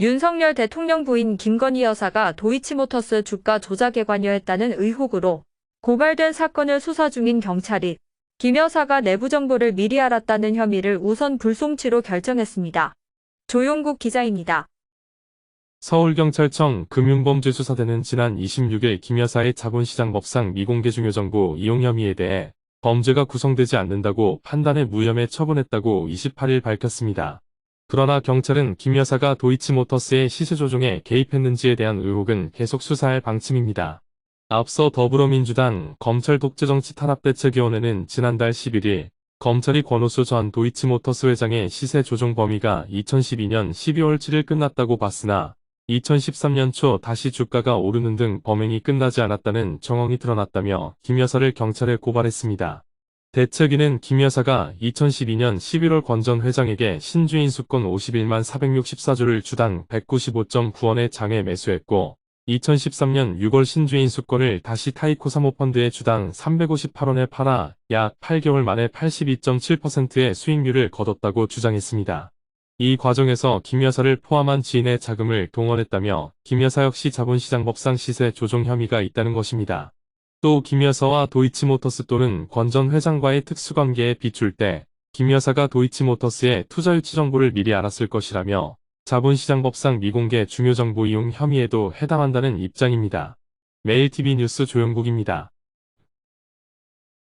윤석열 대통령 부인 김건희 여사가 도이치모터스 주가 조작에 관여했다는 의혹으로 고발된 사건을 수사 중인 경찰이 김 여사가 내부 정보를 미리 알았다는 혐의를 우선 불송치로 결정했습니다. 조용국 기자입니다. 서울경찰청 금융범죄수사대는 지난 26일 김 여사의 자본시장 법상 미공개 중요정보 이용 혐의에 대해 범죄가 구성되지 않는다고 판단해 무혐의 처분했다고 28일 밝혔습니다. 그러나 경찰은 김 여사가 도이치모터스의 시세 조종에 개입했는지에 대한 의혹은 계속 수사할 방침입니다. 앞서 더불어민주당 검찰 독재정치 탄압대책위원회는 지난달 11일 검찰이 권오수 전 도이치모터스 회장의 시세 조종 범위가 2012년 12월 7일 끝났다고 봤으나 2013년 초 다시 주가가 오르는 등 범행이 끝나지 않았다는 정황이 드러났다며 김 여사를 경찰에 고발했습니다. 대책위는 김 여사가 2012년 11월 권 전 회장에게 신주인 수권 51만 464주를 주당 195.9원에 장에 매수했고 2013년 6월 신주인 수권을 다시 타이코 사모펀드에 주당 358원에 팔아 약 8개월 만에 82.7%의 수익률을 거뒀다고 주장했습니다. 이 과정에서 김 여사를 포함한 지인의 자금을 동원했다며 김 여사 역시 자본시장법상 시세 조종 혐의가 있다는 것입니다. 또 김 여사와 도이치모터스 또는 권 전 회장과의 특수관계에 비출 때 김 여사가 도이치모터스의 투자 유치 정보를 미리 알았을 것이라며 자본시장법상 미공개 중요정보 이용 혐의에도 해당한다는 입장입니다. 매일TV 뉴스 조영국입니다.